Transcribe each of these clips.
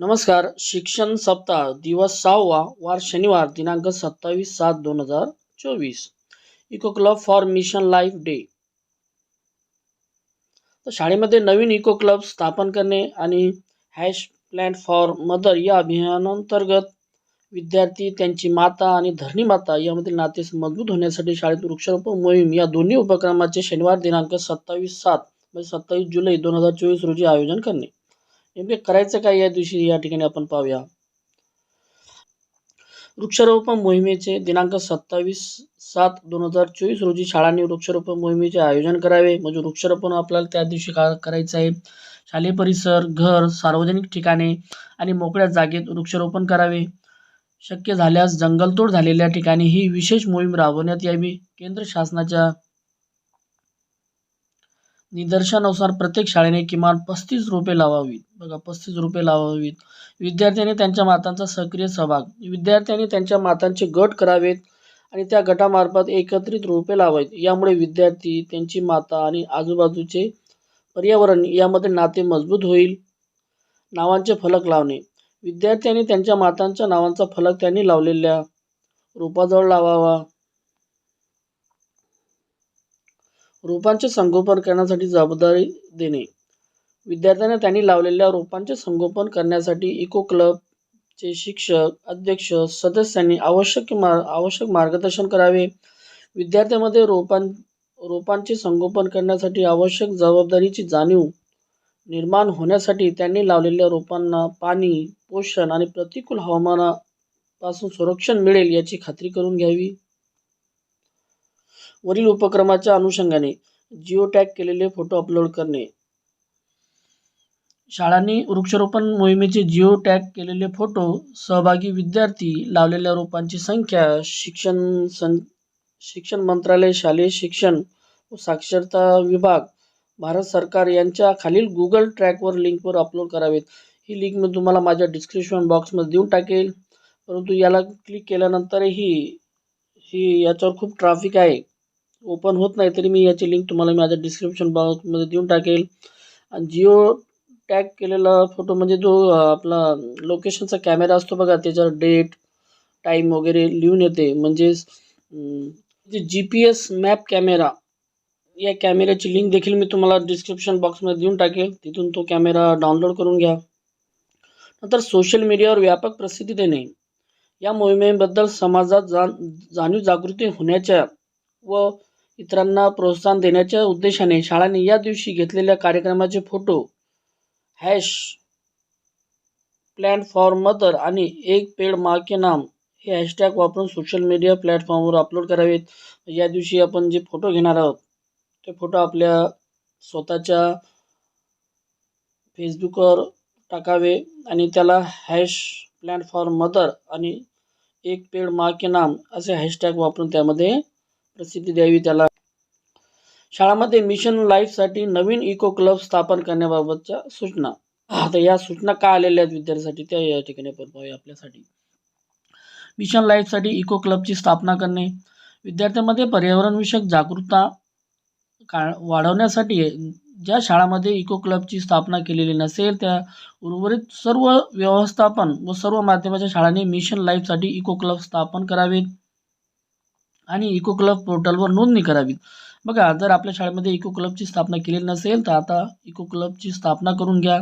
नमस्कार. शिक्षण सप्ताह दिवस सहावा वार शनिवार दिनांक सत्तावीस सात दोन हजार चोवीस. Eco club for mission life day तर शाळेमध्ये नवीन इको क्लब स्थापन करणे आणि हॅश प्लॅन फॉर मदर या अभियानांतर्गत विद्यार्थी त्यांची माता आणि धरणी माता यामधील नाते मजबूत होण्यासाठी शाळेत वृक्षारोपण मोहीम या दोन्ही उपक्रमाचे शनिवार दिनांक सत्तावीस सात म्हणजे सत्तावीस जुलै दोन हजार चोवीस रोजी आयोजन करणे. नेमके करायचं काय या दिवशी? या ठिकाणी आपण पाहूया. वृक्षारोपण मोहिमेचे दिनांक सत्तावीस सात दोन हजार चोवीस रोजी शाळांनी वृक्षारोपण मोहिमेचे आयोजन करावे. म्हणजे वृक्षारोपण आपल्याला त्या दिवशी का करायचं आहे? शालेय परिसर घर सार्वजनिक ठिकाणे आणि मोकळ्या जागेत वृक्षारोपण करावे. शक्य झाल्यास जंगलतोड झालेल्या ठिकाणी ही विशेष मोहीम राबवण्यात यावी. केंद्र शासनाच्या निदर्शनानुसार प्रत्येक शाळेने किमान पस्तीस रोपे लावावीत. बघा पस्तीस रोपे लावावीत. विद्यार्थ्यांनी त्यांच्या मातांचा सक्रिय सहभाग. विद्यार्थ्यांनी त्यांच्या मातांचे गट करावेत आणि त्या गटामार्फत एकत्रित रोपे लावावीत. यामुळे विद्यार्थी त्यांची माता आणि आजूबाजूचे पर्यावरण यामध्ये नाते मजबूत होईल. नावांचे फलक लावणे. विद्यार्थ्यांनी त्यांच्या मातांच्या नावांचा फलक त्यांनी लावलेल्या रोपाजवळ लावावा. रोपांचे संगोपन करण्यासाठी जबाबदारी देणे. विद्यार्थ्यांना त्यांनी लावलेल्या रोपांचे संगोपन करण्यासाठी इको क्लबचे शिक्षक अध्यक्ष सदस्यांनी आवश्यक मार आवश्यक मार्गदर्शन करावे. विद्यार्थ्यांमध्ये रोपां रोपांचे संगोपन करण्यासाठी आवश्यक जबाबदारीची जाणीव निर्माण होण्यासाठी त्यांनी लावलेल्या रोपांना पाणी पोषण आणि प्रतिकूल हवामानापासून संरक्षण मिळेल याची खात्री करून घ्यावी. वरील उपक्रमाच्या अनुषंगाने जिओ टॅग केलेले फोटो अपलोड करणे. शाळांनी वृक्षारोपण मोहिमेचे जिओ टॅग केलेले फोटो सहभागी विद्यार्थी लावलेल्या रोपांची संख्या शिक्षण सं शिक्षण मंत्रालय शालेय शिक्षण व साक्षरता विभाग भारत सरकार यांच्या खालील गुगल ट्रॅकवर लिंकवर अपलोड करावेत. ही लिंक मी तुम्हाला माझ्या डिस्क्रिप्शन बॉक्समध्ये देऊन टाकेल. परंतु याला क्लिक केल्यानंतरही ही याच्यावर खूप ट्राफिक आहे. ओपन होत नाही तरी मी याची लिंक तुम्हाला मी माझ्या डिस्क्रिप्शन बॉक्समध्ये देऊन टाकेल. आणि जिओ टॅग केलेला फोटो म्हणजे जो आपला लोकेशनचा कॅमेरा असतो बघा त्याच्यावर डेट टाईम वगैरे लिहून येते. म्हणजेच जे G P S map camera या कॅमेऱ्याची लिंक देखील मी तुम्हाला डिस्क्रिप्शन बॉक्समध्ये देऊन टाकेल. तिथून तो कॅमेरा डाउनलोड करून घ्या. नंतर सोशल मीडियावर व्यापक प्रसिद्धी देणे. या मोहिमेबद्दल समाजात जाण जाणीव जागृती होण्याच्या व इतरांना प्रोत्साहन देण्याच्या उद्देशाने शाळांनी या दिवशी घेतलेल्या कार्यक्रमाचे photo hash plan for mother आणि एक पेड मा के नाम हे हॅशटॅग वापरून सोशल मीडिया प्लॅटफॉर्मवर अपलोड करावेत. या दिवशी आपण जे फोटो घेणार आहोत ते फोटो आपल्या स्वतःच्या फेसबुकवर टाकावे आणि त्याला हॅश प्लॅन फॉर मदर आणि एक पेड मा के नाम असे हॅशटॅग वापरून त्यामध्ये प्रसिद्धी द्यावी त्याला. शाळामध्ये मिशन लाईफसाठी नवीन इको क्लब स्थापन करण्याबाबतच्या सूचना. आता या सूचना का आलेल्या आहेत विद्यार्थ्यांसाठी? त्या या ठिकाणी आपण पाहूया आपल्यासाठी. मिशन लाईफसाठी इको क्लबची स्थापना करणे. विद्यार्थ्यांमध्ये पर्यावरणविषयक जागरूकता का वाढवण्यासाठी ज्या शाळामध्ये इको क्लबची स्थापना केलेली नसेल त्या उर्वरित सर्व व्यवस्थापन व सर्व माध्यमाच्या शाळांनी मिशन लाईफसाठी इको क्लब स्थापन करावेत. आणि इको क्लब पोर्टलवर नोंदणी करावी बघा जर आपल्या शाळेमध्ये इको क्लबची स्थापना केलेली नसेल तर आता इको क्लबची स्थापना करून घ्या.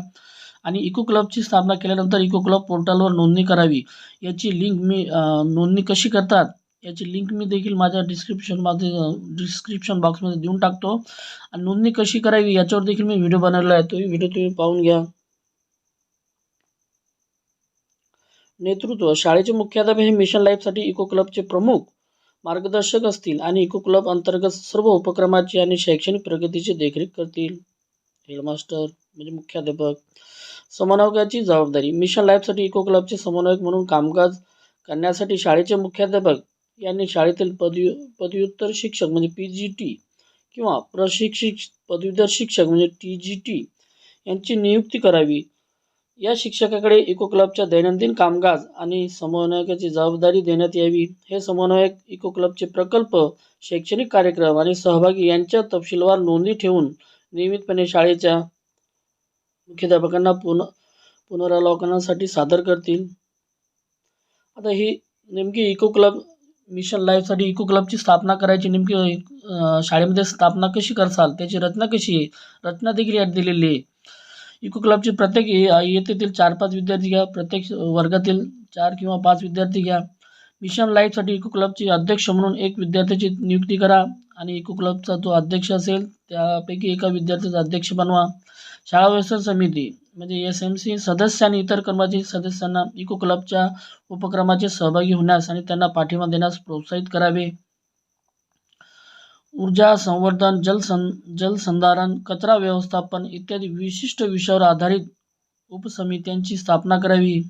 आणि इको क्लबची स्थापना केल्यानंतर इको क्लब पोर्टलवर नोंदणी करावी. याची लिंक मी नोंदणी कशी करतात? याची लिंक मी देखील माझ्या डिस्क्रिप्शनमध्ये डिस्क्रिप्शन बॉक्समध्ये देऊन टाकतो. आणि नोंदणी कशी करावी याच्यावर देखील मी व्हिडिओ बनवला आहे. तो व्हिडिओ तुम्ही पाहून घ्या. नेतृत्व शाळेचे मुख्याध्यापक हे मिशन लाईफसाठी इको क्लबचे प्रमुख मार्गदर्शक असतील आणि इको क्लब अंतर्गत सर्व उपक्रमाची आणि शैक्षणिक प्रगतीची देखरेख करतील. हेडमास्टर म्हणजे मुख्याध्यापक. समन्वयकाची जबाबदारी. मिशन लाईफसाठी इको क्लबचे समन्वयक म्हणून कामकाज करण्यासाठी शाळेचे मुख्याध्यापक यांनी शाळेतील पदवी पदव्युत्तर शिक्षक म्हणजे पी जी टी किंवा प्रशिक्षित पदवीधर शिक्षक म्हणजे टी जी टी यांची नियुक्ती करावी. या शिक्षकाकडे इको क्लबच्या दैनंदिन कामकाज आणि समन्वयकाची जबाबदारी देण्यात यावी. हे समन्वयक इको क्लबचे प्रकल्प शैक्षणिक कार्यक्रम आणि सहभागी यांच्या तपशीलवार नोंदी ठेवून नियमितपणे शाळेच्या मुख्याध्यापकांना पुन पुनरावलोकनासाठी सादर करतील. आता ही नेमकी इको क्लब मिशन लाईफसाठी इको क्लबची स्थापना करायची नेमकी शाळेमध्ये स्थापना कशी करसाल त्याची रचना कशी आहे? रचना देखील यात दिलेली आहे. इको क्लबचे प्रत्येक ये- येथेतील चार पाच विद्यार्थी घ्या प्रत्येक वर्गातील चार किंवा पाच विद्यार्थी घ्या. मिशन लाईफसाठी इको क्लबचे अध्यक्ष म्हणून एक विद्यार्थ्याची नियुक्ती करा आणि इको क्लबचा जो अध्यक्ष असेल त्यापैकी एका विद्यार्थ्याचा अध्यक्ष बनवा. शाळा व्यवसाय समिती म्हणजे एस एम सी सदस्य आणि इतर कर्मचारी सदस्यांना इको क्लबच्या उपक्रमाचे सहभागी होण्यास आणि त्यांना पाठिंबा देण्यास प्रोत्साहित करावे. ऊर्जा संवर्धन जलसं जलसंधारण कचरा व्यवस्थापन इत्यादी विशिष्ट विषयावर आधारित उपसमित्यांची स्थापना करावी.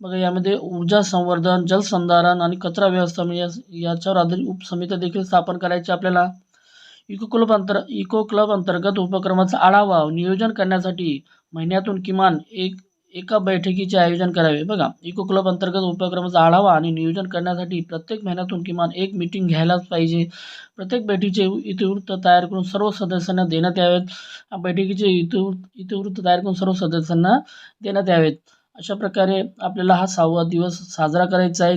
बघा यामध्ये ऊर्जा संवर्धन जलसंधारण आणि कचरा व्यवस्थापन या याच्यावर आधारित उपसमित्या देखील स्थापन करायची आपल्याला. इको क्लब अंतर इको क्लब अंतर्गत उपक्रमाचा आढावा नियोजन करण्यासाठी महिन्यातून किमान एक एका बैठकीचे आयोजन करावे. बघा इको क्लब अंतर्गत उपक्रमाचा आढावा आणि नियोजन करण्यासाठी प्रत्येक महिन्यातून किमान एक मीटिंग घ्यायलाच पाहिजे. प्रत्येक बैठकीचे इतिवृत्त तयार करून सर्व सदस्यांना देण्यात यावेत. बैठकीचे इतिवृत्त इतिवृत्त तयार करून सर्व सदस्यांना देण्यात यावेत. अशा प्रकारे आपल्याला हा सहावा दिवस साजरा करायचा आहे.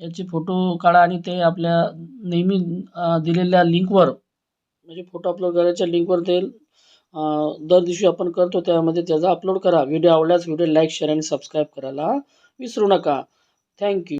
याचे फोटो काढा आणि ते आपल्या नेहमी दिलेल्या लिंकवर म्हणजे फोटो अपलोड करायच्या लिंकवर ते दर दिवशी आपण करतो त्यामध्ये त्याचा अपलोड करा. व्हिडिओ आवडल्यास व्हिडिओ लाईक शेअर आणि सबस्क्राईब करायला विसरू नका. थँक्यू